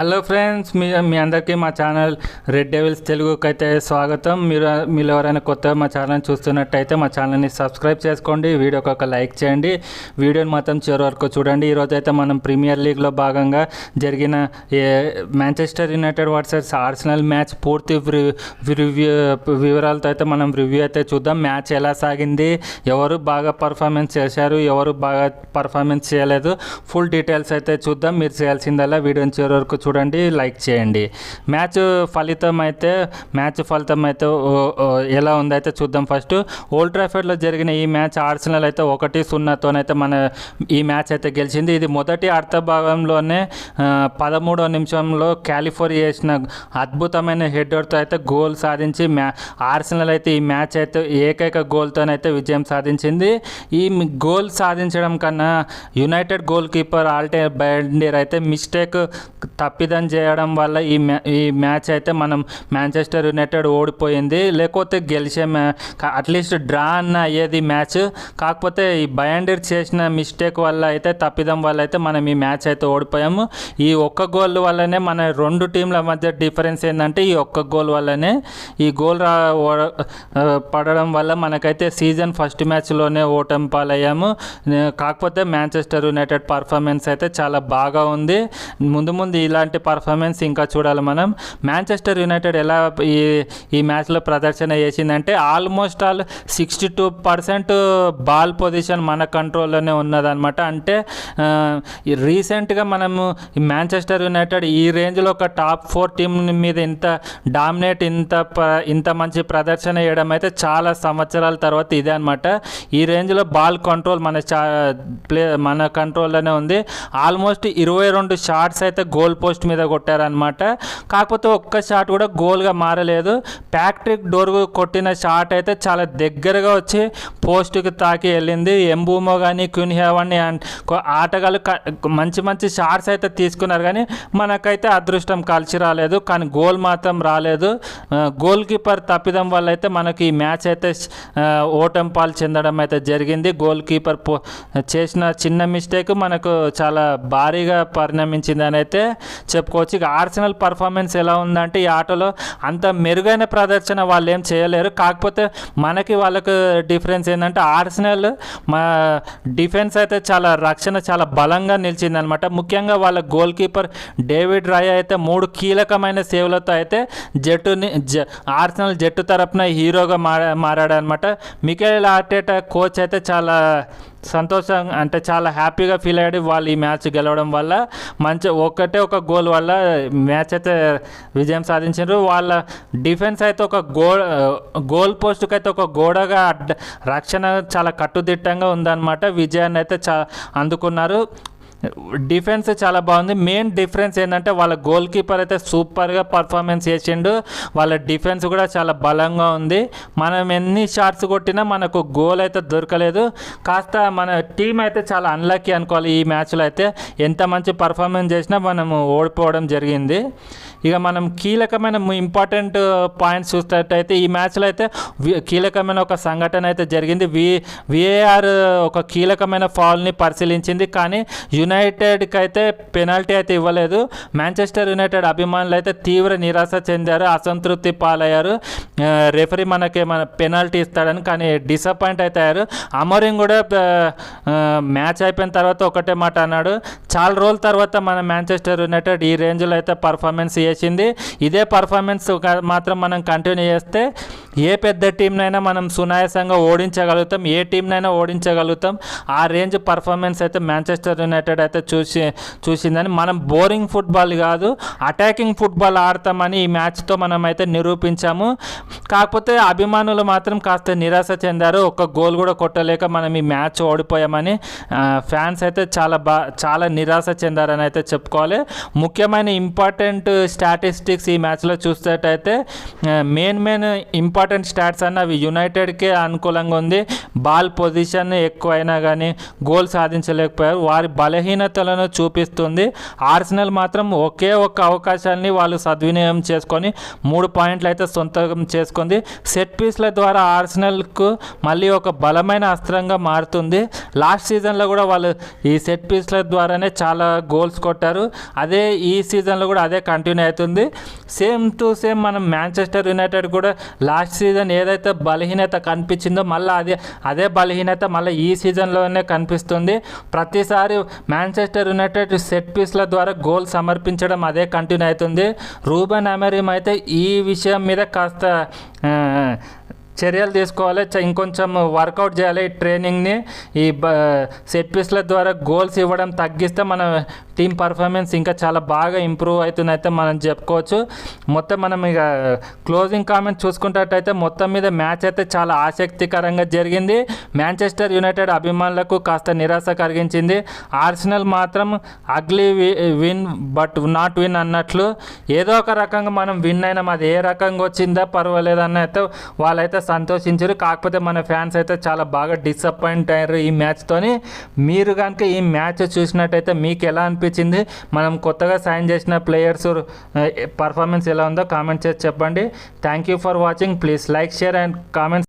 Hello friends మీ మీ అందరికీ మా channel red devils తెలుగుకి అయితే స్వాగతం. మీరు మీరు ఎవరైనా కొత్తగా మా ఛానల్ చూస్తున్నట్టయితే మా ఛానల్ని సబ్స్క్రైబ్ చేసుకోండి. వీడియోకి ఒక లైక్ చేయండి. వీడియోని మాత్రం చివరి వరకు చూడండి. ఈరోజు అయితే మనం ప్రీమియర్ లీగ్లో భాగంగా జరిగిన ఏ Manchester United versus Arsenal match పూర్తి రివ్యూ వివరాలతో అయితే మనం రివ్యూ అయితే చూద్దాం. మ్యాచ్ ఎలా సాగింది? ఎవరు బాగా పర్ఫార్మెన్స్ చేశారు? ఎవరు బాగా పర్ఫార్మెన్స్ చేయలేదు? ఫుల్ డీటెయిల్స్ అయితే చూద్దాం. మీరు చేయాల్సిందల్లా వీడియోని చివరి వరకు చూడండి లైక్ చేయండి. మ్యాచ్ ఫలితం అయితే మ్యాచ్ ఫలితం అయితే ఎలా ఉందైతే చూద్దాం ఫస్ట్. ఓల్డ్ ట్రాఫర్డ్లో జరిగిన ఈ మ్యాచ్ ఆర్సనల్ అయితే ఒకటి సున్నాతోనైతే మన ఈ మ్యాచ్ అయితే గెలిచింది. ఇది మొదటి అర్ధ భాగంలోనే పదమూడో నిమిషంలో క్యాలిఫోర్నియా చేసిన అద్భుతమైన హెడ్డర్తో అయితే గోల్ సాధించి మ్యా ఆర్సనల్ అయితే ఈ మ్యాచ్ అయితే ఏకైక గోల్తోనైతే విజయం సాధించింది. ఈ గోల్ సాధించడం కన్నా United goalkeeper Altay Bayindir అయితే మిస్టేక్ తప్పిదం చేయడం వల్ల ఈ మ్యా ఈ మ్యాచ్ అయితే మనం మాంచెస్టర్ యునైటెడ్ ఓడిపోయింది. లేకపోతే గెలిచే మ్యా అట్లీస్ట్ డ్రా అన్న అయ్యేది మ్యాచ్. కాకపోతే ఈ బయాండర్ చేసిన మిస్టేక్ వల్ల అయితే తప్పిదం వల్ల అయితే మనం ఈ మ్యాచ్ అయితే ఓడిపోయాము. ఈ ఒక్క గోల్ వల్లనే మన రెండు టీంల మధ్య డిఫరెన్స్ ఏంటంటే ఈ ఒక్క గోల్ వల్లనే ఈ గోల్ రా పడడం వల్ల మనకైతే సీజన్ ఫస్ట్ మ్యాచ్లోనే ఓటమి పాలయ్యాము. కాకపోతే మాంచెస్టర్ యునైటెడ్ పర్ఫార్మెన్స్ అయితే చాలా బాగా ఉంది. ముందు ముందు ఇలా ఇలాంటి పర్ఫార్మెన్స్ ఇంకా చూడాలి మనం. మాంచెస్టర్ యునైటెడ్ ఎలా ఈ ఈ మ్యాచ్లో ప్రదర్శన చేసిందంటే almost all sixty two percent ball possession మన కంట్రోల్లోనే ఉన్నదన్నమాట. అంటే రీసెంట్గా మనము ఈ మాంచెస్టర్ యునైటెడ్ ఈ రేంజ్లో ఒక టాప్ ఫోర్ టీం మీద ఇంత డామినేట్ ఇంత ఇంత మంచి ప్రదర్శన చేయడం అయితే చాలా సంవత్సరాల తర్వాత ఇదే అనమాట ఈ రేంజ్లో బాల్ కంట్రోల్ మన చా ప్లే మన కంట్రోల్లోనే ఉంది. ఆల్మోస్ట్ ఇరవై రెండు షార్ట్స్ అయితే గోల్ పోస్ట్ మీద కొట్టారనమాట కాకపోతే ఒక్క షాట్ కూడా గోల్గా మారలేదు. ప్యాట్రిక్ డోర్ కొట్టిన షాట్ అయితే చాలా దగ్గరగా వచ్చి పోస్ట్కి తాకి వెళ్ళింది. ఎంబూమో కానీ క్యూన్ ఆటగాళ్ళు మంచి మంచి షాట్స్ అయితే తీసుకున్నారు కానీ మనకైతే అదృష్టం కలిసి రాలేదు. కానీ గోల్ మాత్రం రాలేదు. గోల్ కీపర్ తప్పిదం వల్ల అయితే మనకి ఈ మ్యాచ్ అయితే ఓటం పాలు చెందడం అయితే జరిగింది. గోల్ కీపర్ చేసిన చిన్న మిస్టేక్ మనకు చాలా భారీగా పరిణమించిందని అయితే చెప్పుకోవచ్చు. ఇక ఆర్సనల్ పర్ఫార్మెన్స్ ఎలా ఉందంటే ఈ ఆటలో అంత మెరుగైన ప్రదర్శన వాళ్ళు ఏం చేయలేరు. కాకపోతే మనకి వాళ్ళకు డిఫరెన్స్ ఏంటంటే ఆర్సినల్ మా డిఫెన్స్ అయితే చాలా రక్షణ చాలా బలంగా నిలిచిందనమాట. ముఖ్యంగా వాళ్ళ గోల్ కీపర్ డేవిడ్ రాయ్ అయితే మూడు కీలకమైన సేవలతో అయితే జట్టుని జ ఆర్సనల్ జట్టు తరపున హీరోగా మారా మారాడనమాట. మికేల్ ఆర్టేటా కోచ్ అయితే చాలా సంతోషం అంటే చాలా హ్యాపీగా ఫీల్ అయ్యాడు. వాళ్ళు ఈ మ్యాచ్ గెలవడం వల్ల మంచి ఒక్కటే ఒక గోల్ వల్ల మ్యాచ్ అయితే విజయం సాధించారు వాళ్ళ డిఫెన్స్ అయితే ఒక గో గోల్ పోస్ట్కి అయితే ఒక గోడగా రక్షణ చాలా కట్టుదిట్టంగా ఉందన్నమాట. విజయాన్ని అయితే చా అందుకున్నారు. డిఫెన్స్ చాలా బాగుంది. మెయిన్ డిఫరెన్స్ ఏంటంటే వాళ్ళ గోల్ కీపర్ అయితే సూపర్గా పర్ఫార్మెన్స్ చేసిండు. వాళ్ళ డిఫెన్స్ కూడా చాలా బలంగా ఉంది. మనం ఎన్ని షాట్స్ కొట్టినా మనకు గోల్ అయితే దొరకలేదు. కాస్త మన టీం అయితే చాలా అన్లక్కీ అనుకోవాలి ఈ మ్యాచ్లో అయితే. ఎంత మంచి పర్ఫార్మెన్స్ చేసినా మనము ఓడిపోవడం జరిగింది. ఇక మనం కీలకమైన ఇంపార్టెంట్ పాయింట్స్ చూసినట్టయితే ఈ మ్యాచ్లో అయితే కీలకమైన ఒక సంఘటన అయితే జరిగింది. వి విఏఆర్ ఒక కీలకమైన ఫాల్ని పరిశీలించింది. కానీ యునైటెడ్కి అయితే పెనాల్టీ అయితే ఇవ్వలేదు. మాంచెస్టర్ యునైటెడ్ అభిమానులు అయితే తీవ్ర నిరాశ చెందారు అసంతృప్తి పాలయ్యారు. రెఫరీ మనకి మన పెనాల్టీ ఇస్తాడని కానీ డిసప్పాయింట్ అయితే అయ్యారు. అమరింగ్ కూడా మ్యాచ్ అయిపోయిన తర్వాత ఒకటే మాట అన్నాడు. చాలా రోజుల తర్వాత మన మాంచెస్టర్ యునైటెడ్ ఈ రేంజ్లో అయితే పర్ఫార్మెన్స్ చేసింది. ఇదే పర్ఫార్మెన్స్ ఒక- మాత్రం మనం కంటిన్యూ చేస్తే ఏ పెద్ద టీంనైనా మనం సునాయాసంగా ఓడించగలుగుతాం ఏ టీంనైనా ఓడించగలుగుతాం. ఆ రేంజ్ పర్ఫార్మెన్స్ అయితే మ్యాంచెస్టర్ యునైటెడ్ అయితే చూసి చూసిందని మనం బోరింగ్ ఫుట్బాల్ కాదు అటాకింగ్ ఫుట్బాల్ ఆడతామని ఈ మ్యాచ్తో మనం అయితే నిరూపించాము. కాకపోతే అభిమానులు మాత్రం కాస్త నిరాశ చెందారు. ఒక గోల్ కూడా కొట్టలేక మనం ఈ మ్యాచ్ ఓడిపోయామని ఫ్యాన్స్ అయితే చాలా బా చాలా నిరాశ చెందారని అయితే చెప్పుకోవాలి. ముఖ్యమైన ఇంపార్టెంట్ స్టాటిస్టిక్స్ ఈ మ్యాచ్లో చూసేటైతే మెయిన్ మెయిన్ ఇంపార్టెంట్ స్టాట్స్ అన్న అవి యునైటెడ్కే అనుకూలంగా ఉంది. బాల్ పొజిషన్ ఎక్కువైనా కానీ గోల్ సాధించలేకపోయారు. వారి బలహీనతలను చూపిస్తుంది. ఆర్సనల్ మాత్రం ఒకే ఒక్క అవకాశాన్ని వాళ్ళు సద్వినియోగం చేసుకొని మూడు పాయింట్లు అయితే సొంతం చేసుకుంది. సెట్ పీస్ల ద్వారా ఆర్సినల్కు మళ్ళీ ఒక బలమైన అస్త్రంగా మారుతుంది. లాస్ట్ సీజన్లో కూడా వాళ్ళు ఈ సెట్ పీస్ల ద్వారానే చాలా గోల్స్ కొట్టారు. అదే ఈ సీజన్లో కూడా అదే కంటిన్యూ అవుతుంది. సేమ్ టు సేమ్ మనం మ్యాంచెస్టర్ యునైటెడ్ కూడా లాస్ట్ సీజన్ ఏదైతే బలహీనత కనిపించిందో మళ్ళీ అదే అదే బలహీనత మళ్ళీ ఈ సీజన్లోనే కనిపిస్తుంది. ప్రతిసారి మాంచెస్టర్ యునైటెడ్ సెట్ పీస్ల ద్వారా గోల్ సమర్పించడం అదే కంటిన్యూ అవుతుంది. రూబన్ అమెరిమ్ అయితే ఈ విషయం మీద కాస్త చర్యలు తీసుకోవాలి. ఇంకొంచెం వర్కౌట్ చేయాలి ఈ ట్రైనింగ్ని. ఈ బ సెట్ పీస్ల ద్వారా గోల్స్ ఇవ్వడం తగ్గిస్తే మన టీం పర్ఫార్మెన్స్ ఇంకా చాలా బాగా ఇంప్రూవ్ అవుతుంది అయితే మనం చెప్పుకోవచ్చు. మొత్తం మనం ఇక క్లోజింగ్ కామెంట్ చూసుకున్నట్టయితే మొత్తం మీద మ్యాచ్ అయితే చాలా ఆసక్తికరంగా జరిగింది. మ్యాంచెస్టర్ యునైటెడ్ అభిమానులకు కాస్త నిరాశ కలిగించింది. ఆర్సినల్ మాత్రం ugly win but not win అన్నట్లు. ఏదో ఒక రకంగా మనం విన్ అయినాం అది ఏ రకంగా వచ్చిందా పర్వాలేదన్న అయితే వాళ్ళైతే సంతోషించారు. కాకపోతే మన ఫ్యాన్స్ అయితే చాలా బాగా డిసప్పాయింట్ అయ్యారు ఈ మ్యాచ్తోని. మీరు కనుక ఈ మ్యాచ్ చూసినట్టయితే మీకు ఎలా అనిపించింది మనం కొత్తగా సైన్ చేసిన ప్లేయర్స్ పర్ఫార్మెన్స్ uh, ఎలా ఉందో కామెంట్ చేసి చెప్పండి. Thank you for watching please like share and comments